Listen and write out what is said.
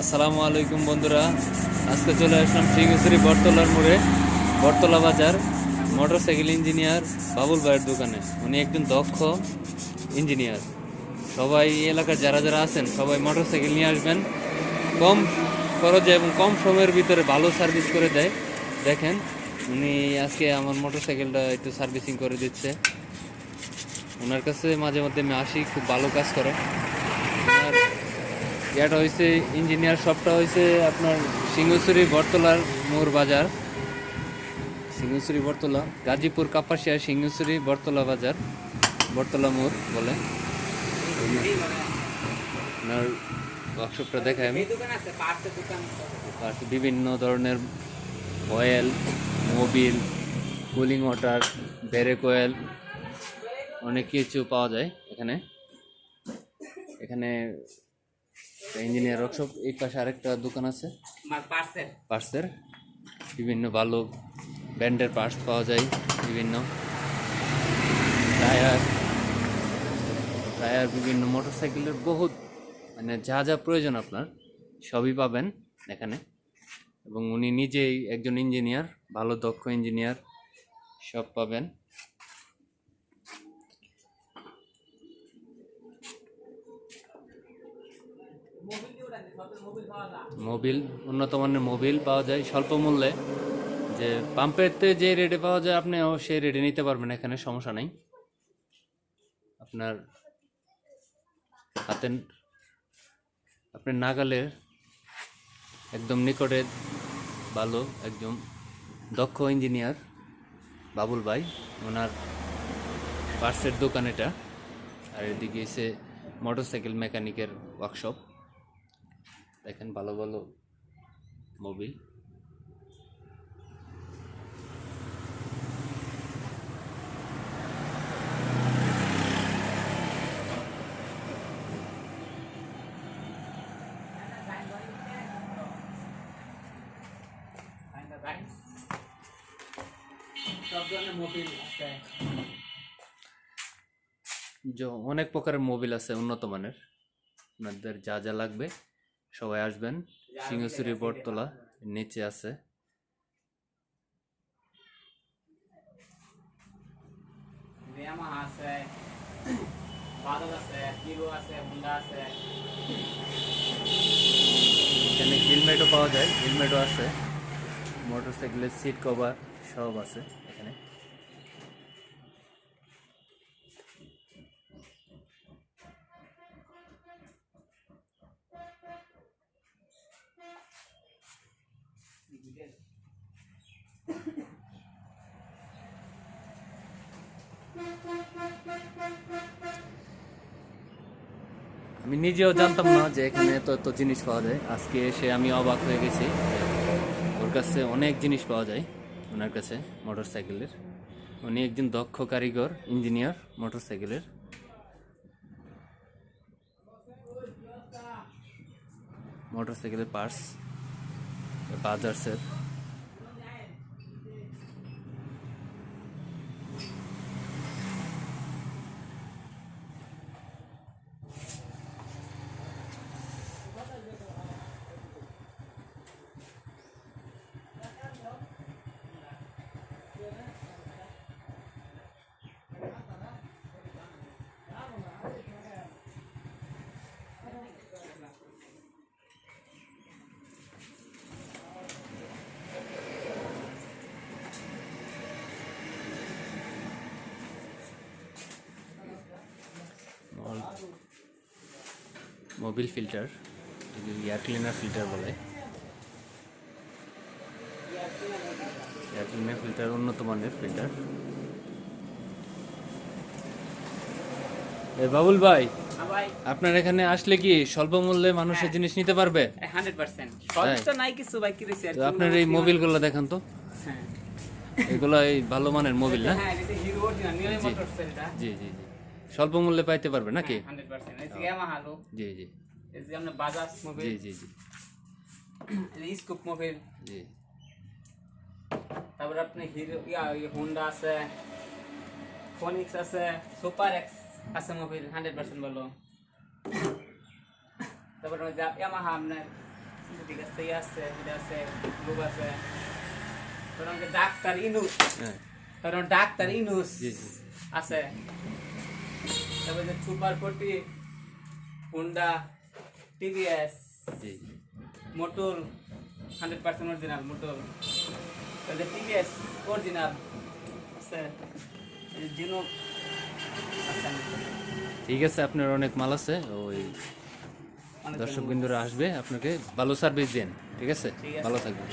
আসসালামু আলাইকুম বন্ধুরা। আজকে চলে আসলাম শ্রীগেশ্বরী বটতলার মোড়ে। বটতলা বাজার, মোটরসাইকেল ইঞ্জিনিয়ার বাবুল ভাইয়ের দোকানে। উনি একজন দক্ষ ইঞ্জিনিয়ার। সবাই এলাকার যারা যারা আছেন, সবাই মোটরসাইকেল নিয়ে আসবেন। কম খরচে এবং কম সময়ের ভিতরে ভালো সার্ভিস করে দেয়। দেখেন, উনি আজকে আমার মোটরসাইকেলটা একটু সার্ভিসিং করে দিচ্ছে। ওনার কাছে মাঝে মধ্যে আমি আসি, খুব ভালো কাজ করে। এটা হয়েছে ইঞ্জিনিয়ার শপটা হয়েছে আপনার সিংহসুরি বটতলার মোর বাজার। সিংহসুরি বটতলা, গাজীপুর কাপাসিয়া সিংহসুরি বটতলা বাজার, বটতলা মোড় বলে। আপনার ওয়ার্কশপটা দেখায় আমি। বিভিন্ন ধরনের oil mobil cooling water brake oil অনেক কিছু পাওয়া যায় এখানে। এখানে ইঞ্জিনিয়ার ওয়ার্কশপ এই পাশে আরেকটা দোকান আছে। পার্টসের বিভিন্ন ভালো ব্র্যান্ডের পার্টস পাওয়া যায় বিভিন্ন। টায়ার টায়ার বিভিন্ন মোটরসাইকেলের বহুত মানে যা যা প্রয়োজন আপনার সবই পাবেন এখানে। এবং উনি নিজেই একজন ইঞ্জিনিয়ার ভালো দক্ষ ইঞ্জিনিয়ার সব পাবেন। মোবিল, উন্নত মানের মোবিল পাওয়া যায় স্বল্প মূল্যে। যে পাম্পেরতে যে রেটে পাওয়া যায় আপনি সেই রেটে নিতে পারবেন, এখানে সমস্যা নেই। আপনার হাতের আপনার নাগালের একদম নিকটে ভালো একদম দক্ষ ইঞ্জিনিয়ার বাবুল ভাই, ওনার পার্সের দোকান এটা। আর এদিকে এসে মোটরসাইকেল মেকানিকের ওয়ার্কশপ দেখেন ভালো ভালো যে অনেক প্রকারের মোবিল আছে উন্নত মানের। আপনাদের যা যা লাগবে। সবাই আসবেন। সিংহসুরি বটতলা নিচে আছে। ইয়ামাহা আছে বাদল আছে হিরো আছে হুন্ডা আছে। এখানে হেলমেটও পাওয়া যায় হেলমেটও আছে। মোটরসাইকেলের সিট কভার সব আছে এখানে আমি নিজেও জানতাম না যে এখানে এত এত জিনিস পাওয়া যায়। আজকে এসে আমি অবাক হয়ে গেছি ওর কাছে অনেক জিনিস পাওয়া যায় ওনার কাছে মোটর সাইকেলের উনি একজন দক্ষ কারিগর, ইঞ্জিনিয়ার মোটর সাইকেলের মোটর সাইকেলের parts বাজার্সের mobil filter air cleaner filter বলে। এয়ার ক্লিনার ফিল্টার উন্নত মানের ফিল্টার এ বাবুল ভাই হ্যাঁ আপনার এখানে আসলে কি স্বল্প মূল্যে মানুষের জিনিস নিতে পারবে? ভাই আপনার এই মোবিলগুলো দেখান তো। হ্যাঁ। এগুলো এই ভালো মানের মোবিল না? হ্যাঁ জি জি জি। স্বল্প মূল্যে পাইতে পারবে নাকি? হান্ড্রেড পার্সেন্ট এই যে ইয়ামাহা লো জি জি। জি জি জি। স্কুপ মোবিল জি। তারপর আপনি হিরো হোন্ডা আছে ফোনিক্স আছে সুপার এক্স আছে মোবিল হান্ড্রেড পার্সেন্ট ভালো তারপরে ইয়ামাহা আপনার ঠিক আছে ইয়ে আছে এটা আছে গ্রুপ আছে। ডাক্তার ইনুস হ্যাঁ। ডাক্তার ইনুস জি জি। আছে। তারপরে super forty Honda TVS motor hundred percent original motor তারপরে টিভিএস অরিজিনাল আছে জিনো ঠিক আছে আপনার অনেক মাল আছে ওই দর্শক বিন্দুরা আসবে আপনাকে ভালো সার্ভিস দেন ঠিক আছে? ঠিক আছে। ভালো থাকবেন।